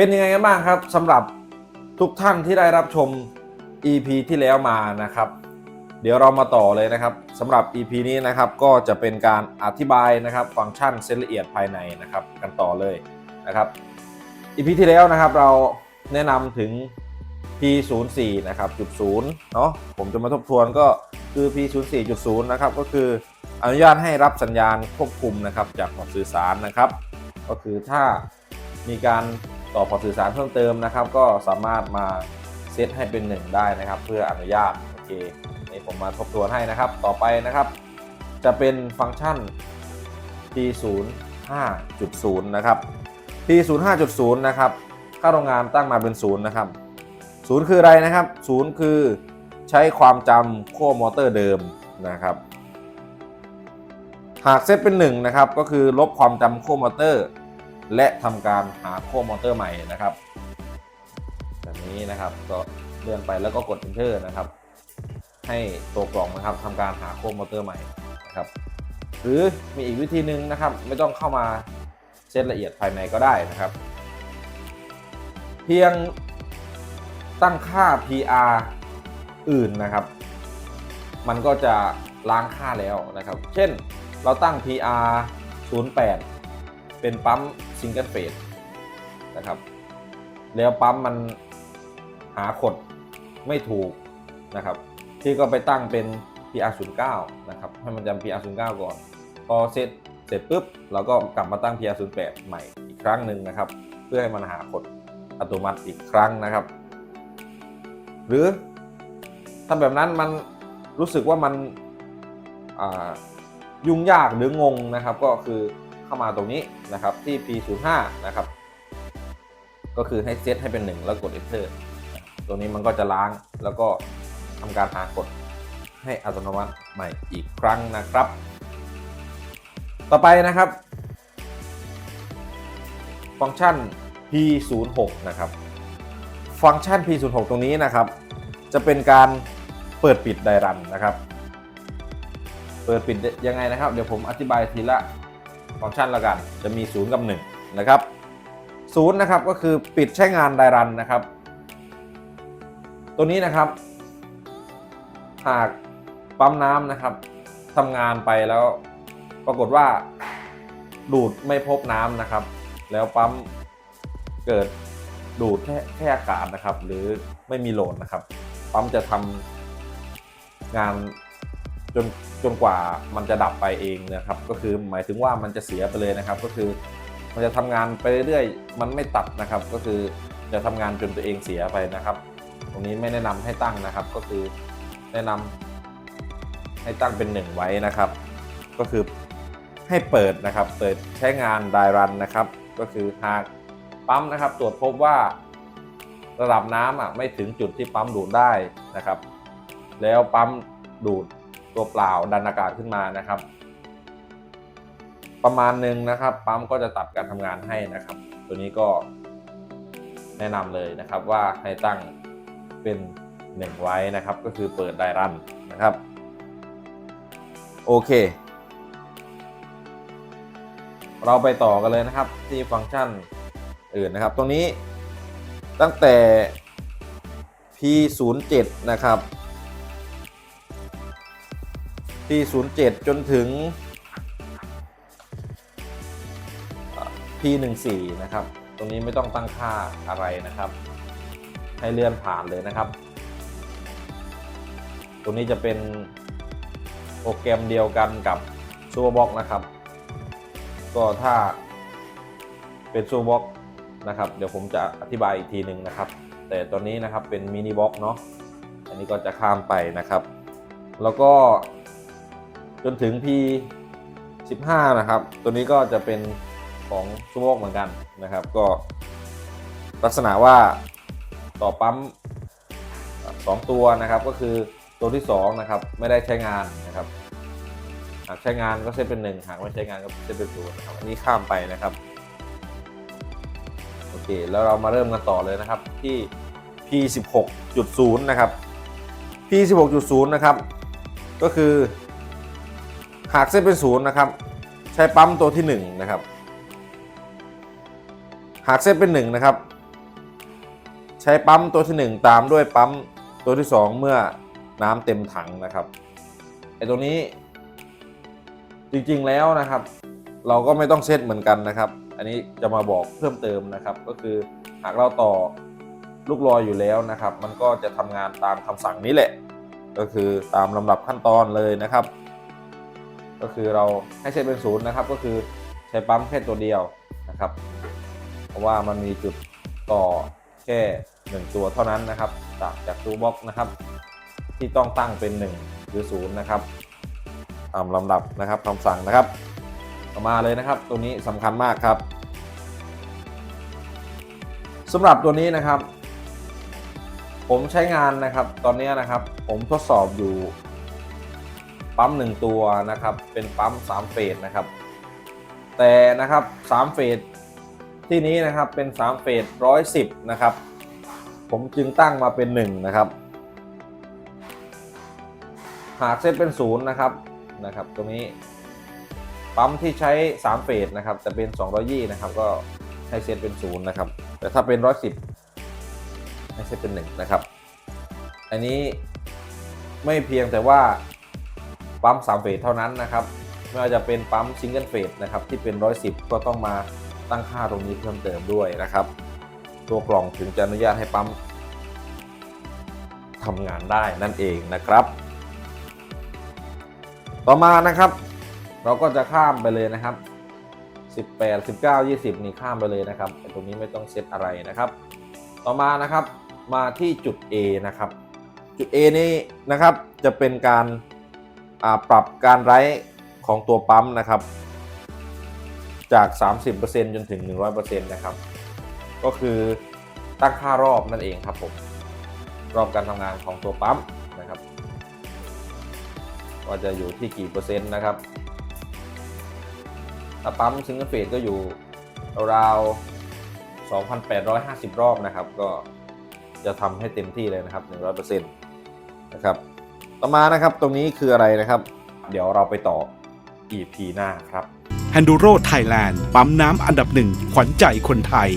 เป็นยังไงกันบ้างครับสำหรับทุกท่านที่ได้รับชม EP ที่แล้วมานะครับ เดี๋ยวเรามาต่อเลยนะครับสำหรับ EP นี้นะครับก็จะเป็นการอธิบายนะครับฟังก์ชันเซตละเอียดภายในนะครับ กันต่อเลยนะครับ EP ที่แล้วนะครับเราแนะนำถึง P04 นะครับจุดศูนย์เนาะผมจะมาทบทวนก็คือ P04.0 นะครับก็คืออนุญาตให้รับสัญญาณควบคุมนะครับจากพอร์ตสื่อสารนะครับ ก็คือถ้ามีการ ต่อพอสื่อสารเพิ่มเติมนะครับ ก็สามารถมาเซตให้เป็น 1 ได้นะครับ เพื่ออนุญาตโอเคนี่ผมมาทบทวนให้นะครับ ต่อไปนะครับ จะเป็นฟังก์ชัน P05.0 นะครับ P05.0 นะครับค่าโรงงานตั้งมาเป็น0นะครับ0คืออะไรนะครับ0คือใช้ความจำขั้วมอเตอร์เดิมนะครับ หากเซตเป็น1นะครับก็คือลบความจำขั้วมอเตอร์ และทำการหาขั้วมอเตอร์ใหม่นะครับ แบบนี้นะครับก็เลื่อนไปแล้วก็กด enter นะครับ ให้ตัวกล่องนะครับทำการหาขั้วมอเตอร์ใหม่นะครับ หรือมีอีกวิธีหนึ่งนะครับ ไม่ต้องเข้ามาเซตละเอียดภายในก็ได้นะครับ เพียงตั้งค่า PR อื่นนะครับ มันก็จะล้างค่าแล้วนะครับ เช่นเราตั้ง PR 08 เป็นปั๊ม ซิงเกิลเฟสนะครับ แล้วปั๊มมันหาขดไม่ถูกนะครับ ที่ก็ไปตั้งเป็น PR 09 นะครับ ให้มันจำ PR 09 ก่อน พอเสร็จเสร็จปุ๊บ เราก็กลับมาตั้ง PR 08 ใหม่อีกครั้งหนึ่งนะครับ เพื่อให้มันหาขดอัตโนมัติอีกครั้งนะครับ หรือถ้าแบบนั้นมันรู้สึกว่ามันยุ่งยากหรืองงนะครับก็คือ เข้ามาตรงนี้นะครับที่ P05 นะครับ ก็คือให้เซตให้เป็น 1 แล้วกด Enter ตัวนี้มันก็จะล้างแล้วก็ทำการหากดให้อัตโนมัติใหม่อีกครั้งนะครับ ต่อไปนะครับ ฟังก์ชัน P06 นะครับ ฟังก์ชัน P06 ตรงนี้นะครับ จะเป็นการเปิดปิดไดรันนะครับ เปิดปิดยังไงนะครับ เดี๋ยวผมอธิบายทีละ ฟังก์ชันละกัน จะมี 0 กับ 1 นะครับ0นะครับก็คือปิดใช้งานไดรันนะครับ ตัวนี้นะครับ หากปั๊มน้ำนะครับทำงานไปแล้วปรากฏว่าดูดไม่พบน้ำนะครับ แล้วปั๊มเกิดดูดแค่แค่อากาศนะครับ หรือไม่มีโหลดนะครับ ปั๊มจะทำงาน นจนกว่ามันจะดับไปเองนะครับ ก็คือหมายถึงว่ามันจะเสียไปเลยนะครับ ก็คือมันจะทำงานไปเรื่อยๆมันไม่ตัดนะครับ ก็คือจะทำงานจนตัวเองเสียไปนะครับ ตรงนี้ไม่แนะนำให้ตั้งนะครับ ก็คือแนะนำให้ตั้งเป็นหนึ่งไว้นะครับ ก็คือให้เปิดนะครับ เปิดใช้งานไดรันนะครับ ก็คือหากปั๊มนะครับ ตรวจพบว่าระดับน้ำอะไม่ถึงจุดที่ปั๊มดูดได้นะครับ แล้วปั๊มดูด ตัวเปล่าดันอากาศขึ้นมานะครับ ประมาณหนึ่งนะครับ ปั๊มก็จะตัดการทำงานให้นะครับ ตัวนี้ก็แนะนำเลยนะครับว่าให้ตั้งเป็นหนึ่งไว้นะครับ ก็คือเปิดไดรันนะครับ โอเค เราไปต่อกันเลยนะครับที่ฟังก์ชันอื่นนะครับ ตรงนี้ตั้งแต่ P07 นะครับ P07 จนถึง P14 นะครับ ตรงนี้ไม่ต้องตั้งค่าอะไรนะครับ ให้เลื่อนผ่านเลยนะครับ ตรงนี้จะเป็นโปรแกรมเดียวกันกับซูเปอร์บ็อกนะครับ ก็ถ้าเป็นซูเปอร์บ็อกนะครับ เดี๋ยวผมจะอธิบายอีกทีหนึ่งนะครับ แต่ตอนนี้นะครับเป็นมินิบ็อกเนาะ อันนี้ก็จะข้ามไปนะครับ แล้วก็ จนถึง P 15 นะครับ ตัวนี้ก็จะเป็นของซูเปอร์บ็อกเหมือนกันนะครับ ก็ลักษณะว่าต่อปั๊มสองตัวนะครับ ก็คือตัวที่ 2 นะครับ ไม่ได้ใช้งานนะครับ หากใช้งานก็เซตเป็น 1 หากไม่ใช้งานก็เซตเป็นศูนย์นะครับอันนี้ข้ามไปนะครับ โอเค แล้วเรามาเริ่มกันต่อเลยนะครับที่ P16.0 นะครับ P16.0 นะครับ ก็คือ หากเซตเป็นศูนย์นะครับ ใช้ปั๊มตัวที่1นะครับ หากเซตเป็น1นะครับ ใช้ปั๊มตัวที่ 1 ตามด้วยปั๊มตัวที่ 2 เมื่อน้ำเต็มถังนะครับไอตัวนี้จริงๆแล้วนะครับ เราก็ไม่ต้องเซตเหมือนกันนะครับ อันนี้จะมาบอกเพิ่มเติมนะครับ ก็คือหากเราต่อลูกลอยอยู่แล้วนะครับ มันก็จะทำงานตามคำสั่งนี้แหละ ก็คือตามลำดับขั้นตอนเลยนะครับ ก็คือเราให้เซตเป็นศูนย์นะครับ ก็คือใช้ปั๊มแค่ตัวเดียวนะครับ เพราะว่ามันมีจุดต่อแค่หนึ่งตัวเท่านั้นนะครับจากจากตู้บล็อกนะครับ ที่ต้องตั้งเป็น 1 หรือ0นะครับตามลำดับนะครับคำสั่งนะครับต่อมาเลยนะครับ ตัวนี้สำคัญมากครับสำหรับตัวนี้นะครับ ผมใช้งานนะครับ ตอนนี้นะครับ ผมทดสอบอยู่ ปั๊มหนึ่งตัวนะครับ เป็นปั๊ม 3 เฟสนะครับ แต่นะครับ 3 เฟสที่นี้นะครับเป็น 3 เฟส110 นะครับ ผมจึงตั้งมาเป็น 1 นะครับ หากเซตเป็น0นะครับนะครับ ตรงนี้ปั๊มที่ใช้ 3 เฟสนะครับจะเป็น 220 นะครับ ก็ให้เซตเป็น0นะครับ แต่ถ้าเป็น 110 ให้เซตเป็น 1 นะครับ อันนี้ไม่เพียงแต่ว่า ปั๊ม3เฟสเท่านั้นนะครับไม่ว่าจะเป็นปั๊มซิงเกิลเฟสนะครับที่เป็น 110 ก็ต้องมาตั้งค่าตรงนี้เพิ่มเติมด้วยนะครับ ตัวกล่องถึงจะอนุญาตให้ปั๊มทำงานได้นั่นเองนะครับ ต่อมานะครับ เราก็จะข้ามไปเลยนะครับ 18 19 20 นี่ข้ามไปเลยนะครับตรงนี้ไม่ต้องเซตอะไรนะครับ ต่อมานะครับมาที่จุด A นะครับ จุด A นี้นะครับจะเป็นการ ปรับการไร้ของตัวปั๊มนะครับ จาก 30%จนถึง 100%นะครับ ก็คือตั้งค่ารอบนั่นเองครับผม รอบการทำงานของตัวปั๊มนะครับว่าจะอยู่ที่กี่เปอร์เซ็นต์นะครับ ถ้าปั๊มซิงเกิลเฟสก็อยู่ราวๆ2,850 รอบนะครับ ก็จะทำให้เต็มที่เลยนะครับ 100%นะครับ ต่อมานะครับตรงนี้คืออะไรนะครับ เดี๋ยวเราไปต่อ EP หน้าครับ h ฮนดูโรไทยแลนด์ปั๊มน้ำอันดับหนึ่งขวัญใจคนไทย